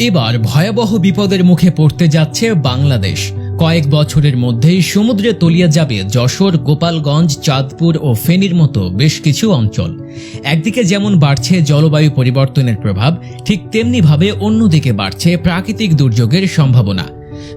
এবার ভয়াবহ বিপদের মুখে পড়তে যাচ্ছে বাংলাদেশ। কয়েক বছরের মধ্যেই সমুদ্রে তলিয়ে যাবে যশোর, গোপালগঞ্জ, চাঁদপুর ও ফেনীর মতো বেশ কিছু অঞ্চল। একদিকে যেমন বাড়ছে জলবায়ু পরিবর্তনের প্রভাব, ঠিক তেমনিভাবে অন্যদিকে বাড়ছে প্রাকৃতিক দুর্যোগের সম্ভাবনা।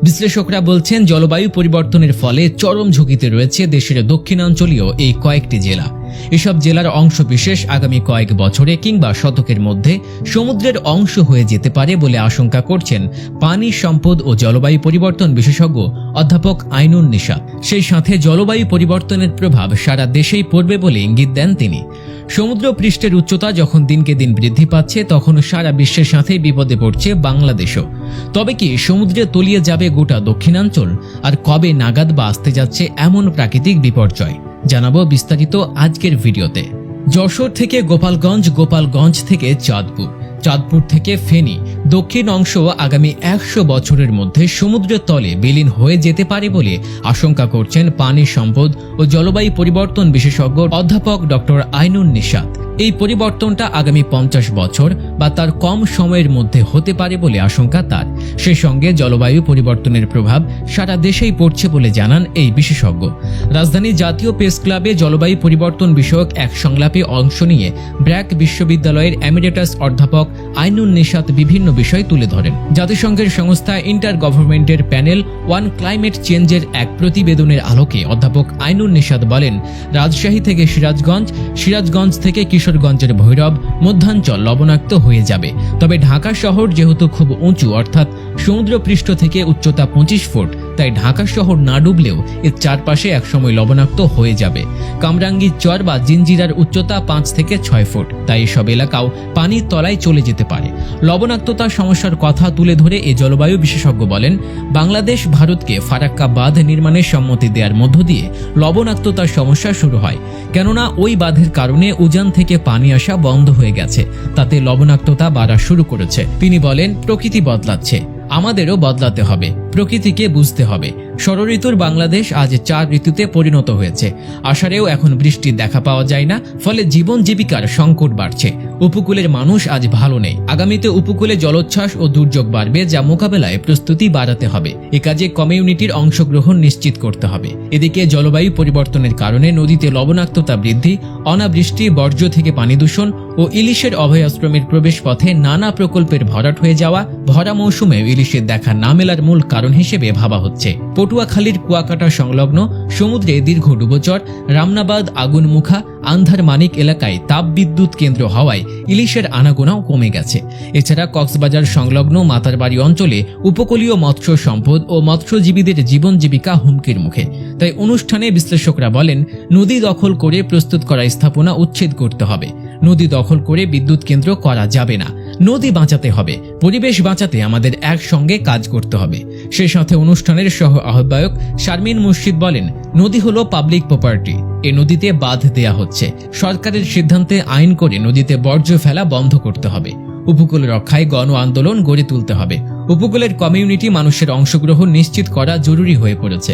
বিশ্লেষকরা বলছেন, জলবায়ু পরিবর্তনের ফলে চরম ঝুঁকিতে রয়েছে দেশের দক্ষিণাঞ্চলীয় এই কয়েকটি জেলা। এসব জেলার অংশবিশেষ আগামী কয়েক বছরে কিংবা শতকের মধ্যে সমুদ্রের অংশ হয়ে যেতে পারে বলে আশঙ্কা করছেন পানি সম্পদ ও জলবায়ু পরিবর্তন বিশেষজ্ঞ অধ্যাপক আইনুন নিশা। সেই সাথে জলবায়ু পরিবর্তনের প্রভাব সারা দেশেই পড়বে বলে ইঙ্গিত দেন তিনি। সমুদ্র পৃষ্ঠের উচ্চতা যখন দিনকে দিন বৃদ্ধি পাচ্ছে, তখন সারা বিশ্বের সাথে বিপদে পড়ছে বাংলাদেশও। তবে কি সমুদ্রে তলিয়ে যাবে গোটা দক্ষিণাঞ্চল? আর কবে নাগাদ বা আসতে যাচ্ছে এমন প্রাকৃতিক বিপর্যয়? জানাব বিস্তারিত আজকের ভিডিওতে। যশোর থেকে গোপালগঞ্জ গোপালগঞ্জ থেকে চাঁদপুর। চাঁদপুর থেকে ফেনী। দক্ষিণ অংশ আগামী একশো বছরের মধ্যে সমুদ্রের তলে বিলীন হয়ে যেতে পারে বলে আশঙ্কা করছেন পানি সম্পদ ও জলবায়ু পরিবর্তন বিশেষজ্ঞ অধ্যাপক ডক্টর আইনুন নিশাত। এই পরিবর্তনটা আগামী পঞ্চাশ বছর বা তার কম সময়ের মধ্যে হতে পারে বলে আশঙ্কা তার। সেই সঙ্গে জলবায়ু পরিবর্তনের প্রভাব সারা দেশেই পড়ছে বলে জানান এই বিশেষজ্ঞ। রাজধানী জাতীয় প্রেস ক্লাবে জলবায়ু পরিবর্তন বিষয়ক এক সংলাপে অংশ নিয়ে ব্র্যাক বিশ্ববিদ্যালয়ের অ্যামিডেটাস অধ্যাপক আইনুন বিভিন্ন বিষয় তুলে ধরেন। জাতিসংঘের সংস্থা ইন্টার গভর্নমেন্টের প্যানেল ওয়ান ক্লাইমেট চেঞ্জের এক প্রতিবেদনের আলোকে অধ্যাপক আইনুন নিশাত বলেন, রাজশাহী থেকে সিরাজগঞ্জ সিরাজগঞ্জ থেকে কিশোরগঞ্জের ভৈরব, মধ্যাঞ্চল লবণাক্ত হয়ে যাবে। তবে ঢাকা শহর যেহেতু খুব উঁচু, অর্থাৎ সমুদ্রপৃষ্ঠ থেকে উচ্চতা পঁচিশ ফুট, তাই ঢাকা শহর না ডুবলেও এর চারপাশে একসময় লবণাক্ত হয়ে যাবে। কামরাঙ্গি চর বা জিঞ্জিরার উচ্চতা পাঁচ থেকে ছয় ফুট, তাই এসব এলাকাও পানির তলায় চলে যেতে পারে। লবণাক্ততা সমস্যার কথা তুলে ধরে এই জলবায়ু বিশেষজ্ঞ বলেন, বাংলাদেশ ভারতকে ফারাক্কা বাঁধ নির্মাণের সম্মতি দেওয়ার মধ্য দিয়ে লবণাক্ততার সমস্যা শুরু হয়। কেননা ওই বাঁধের কারণে উজান থেকে পানি আসা বন্ধ হয়ে গেছে, তাতে লবণাক্ততা বাড়া শুরু করেছে। তিনি বলেন, প্রকৃতি বদলাচ্ছে। আমাদেরও বদলাতে হবে প্রকৃতিকে বুঝতে হবে। ষড়ঋতুর বাংলাদেশ আজ চার ঋতুতে পরিণত হয়েছে। আষাঢ়েও এখন বৃষ্টির দেখা পাওয়া যায় না, ফলে জীবন জীবিকার সংকট বাড়ছে। উপকূলের মানুষ আজ ভালো নেই। আগামীতে উপকূলে জলোচ্ছ্বাস ও দুর্যোগ বাড়বে, যা মোকাবেলায় প্রস্তুতি বাড়াতে হবে। এ কাজে কমিউনিটির অংশগ্রহণ নিশ্চিত করতে হবে। এদিকে জলবায়ু পরিবর্তনের কারণে নদীতে লবণাক্ততা বৃদ্ধি, অনাবৃষ্টি, বর্জ্য থেকে পানি দূষণ ও ইলিশের অভয়াশ্রমের প্রবেশ পথে নানা প্রকল্পের ভরাট হয়ে যাওয়া, ভরা মৌসুমে ইলিশের দেখা না মেলার মূল কারণ হিসেবে ভাবা হচ্ছে। পটুয়াখালীর কুয়াকাটা সংলগ্ন সমুদ্রে দীর্ঘ ডুবোচর, রামনাবাদ, আগুনমুখা, আন্ধার মানিক এলাকায় তাপ বিদ্যুৎ কেন্দ্র হওয়ায় ইলিশের আনাগোনাও কমে গেছে। এছাড়া কক্সবাজার সংলগ্ন মাতারবাড়ি অঞ্চলে উপকূলীয় মৎস্য সম্পদ ও মৎস্যজীবীদের জীবন জীবিকা হুমকির মুখে। তাই অনুষ্ঠানে বিশ্লেষকরা বলেন, নদী দখল করে প্রস্তুত করা স্থাপনা উচ্ছেদ করতে হবে। নদী দখল করে বিদ্যুৎ কেন্দ্র করা যাবে না। নদী বাঁচাতে হবে, পরিবেশ বাঁচাতে আমাদের একসঙ্গে কাজ করতে হবে। সেই সাথে অনুষ্ঠানের সহ আহ্বায়ক শারমিন মুর্শিদ বলেন, নদী হলো পাবলিক প্রপার্টি এ নদীতে বাঁধ দেয়া হচ্ছে। সরকারের সিদ্ধান্তে আইন করে নদীতে বর্জ্য ফেলা বন্ধ করতে হবে। উপকূল রক্ষায় গণ আন্দোলন গড়ে তুলতে হবে। উপকূলের কমিউনিটি মানুষের অংশগ্রহণ নিশ্চিত করা জরুরি হয়ে পড়েছে।